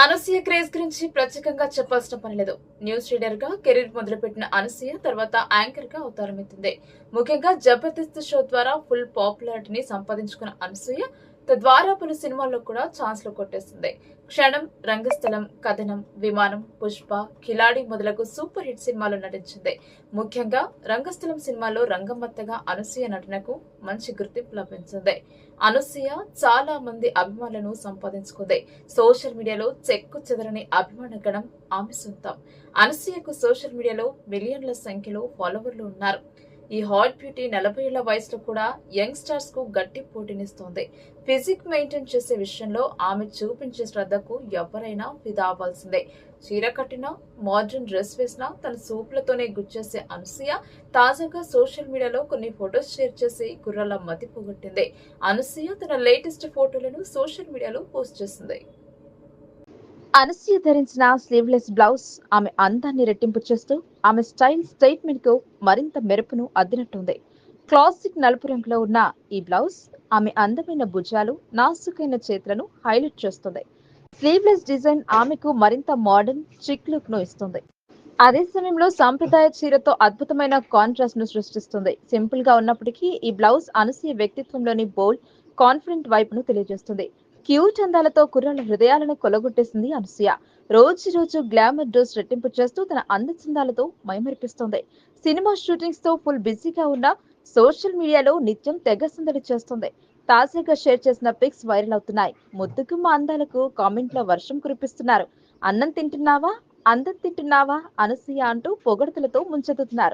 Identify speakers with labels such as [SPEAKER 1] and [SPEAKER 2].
[SPEAKER 1] Anasuya craze గురించి ప్రత్యేకంగా చెప్పాల్సిన పని లేదు. న్యూస్ రీడర్గా కెరీర్ మొదలుపెట్టిన అనసూయ తర్వాత యాంకర్గా అవతారమిత్తింది. ముఖ్యంగా జబర్దస్త్ షో ద్వారా ఫుల్ పాపులారిటీని సంపాదించుకున్న అనసూయ తద్వారా పలు సినిమాల్లో కూడా ఛాన్స్లు కొట్టేస్తుంది క్షణం రంగస్థలం కథనం విమానం పుష్ప కిలాడి మొదలగు సూపర్ హిట్ సినిమాలు నటించింది. ముఖ్యంగా రంగస్థలం సినిమాలో రంగమ్మత్తగా అనసూయ నటనకు మంచి గుర్తింపు లభించింది. అనసూయ చాలా మంది అభిమానులను సంపాదించుకుంది. సోషల్ మీడియాలో చెక్కు చెదరని అభిమాన గణం ఆమె సొంతం. అనసూయకు సోషల్ మీడియాలో మిలియన్ల సంఖ్యలో ఫాలోవర్లు ఉన్నారు. ఈ హాట్ బ్యూటీ నలభై ఏళ్ళ వయసులో కూడా యంగ్స్టర్స్కు గట్టి పోటీనిస్తోంది. ఫిజిక్ మెయింటైన్ చేసే విషయంలో ఆమె చూపించే శ్రద్ధకు ఎవరైనా ఫిదావాల్సిందే చీర కట్టినా మోడర్న్ డ్రెస్ వేసినా తన సూపులతోనే గుచ్చేసే అనసూయ తాజాగా సోషల్ మీడియాలో కొన్ని ఫొటోస్ షేర్ చేసి కుర్రల మతి పోగొట్టింది. అనసూయ తన లేటెస్ట్ ఫోటోలను సోషల్ మీడియాలో పోస్ట్ చేసింది.
[SPEAKER 2] అనసూయ ధరించిన స్లీవ్లెస్ బ్లౌజ్ ఆమె అందాన్ని రెట్టింపు చేస్తూ ఆమె స్టైల్ స్టేట్మెంట్కు మరింత మెరుపును అద్దినట్టుంది. క్లాసిక్ నలుపు రంగులో ఉన్న ఈ బ్లౌజ్ ఆమె అందమైన భుజాలు నాసుకైన చేతులను హైలైట్ చేస్తుంది. స్లీవ్లెస్ డిజైన్ ఆమెకు మరింత మోడర్న్ చిక్ లుక్ను ఇస్తుంది. అదే సమయంలో సాంప్రదాయ చీరతో అద్భుతమైన కాంట్రాస్ట్ను సృష్టిస్తుంది. సింపుల్గా ఉన్నప్పటికీ ఈ బ్లౌజ్ అనసూయ వ్యక్తిత్వంలోని బోల్డ్ కాన్ఫిడెంట్ వైపును తెలియజేస్తుంది. క్యూట్ అందాలతో కుర్రాళ్ళ హృదయాలను కొలగొట్టేసింది అనసూయ. రోజు రోజు గ్లామర్ డోస్ రెట్టింపు చేస్తూ తన అందచందాలతో మైమరిపిస్తోంది. సినిమా షూటింగ్స్తో ఫుల్ బిజీగా ఉన్న సోషల్ మీడియాలో నిత్యం తెగ సందడి చేస్తుంది. తాజాగా షేర్ చేసిన పిక్స్ వైరల్ అవుతున్నాయి. ముద్దుగుమ్మ అందాలకు కామెంట్ల వర్షం కురిపిస్తున్నారు. అన్నం తింటున్నావా? అందం తింటున్నావా? అనసూయ అంటూ పొగడతలతో ముంచెత్తుతున్నారు.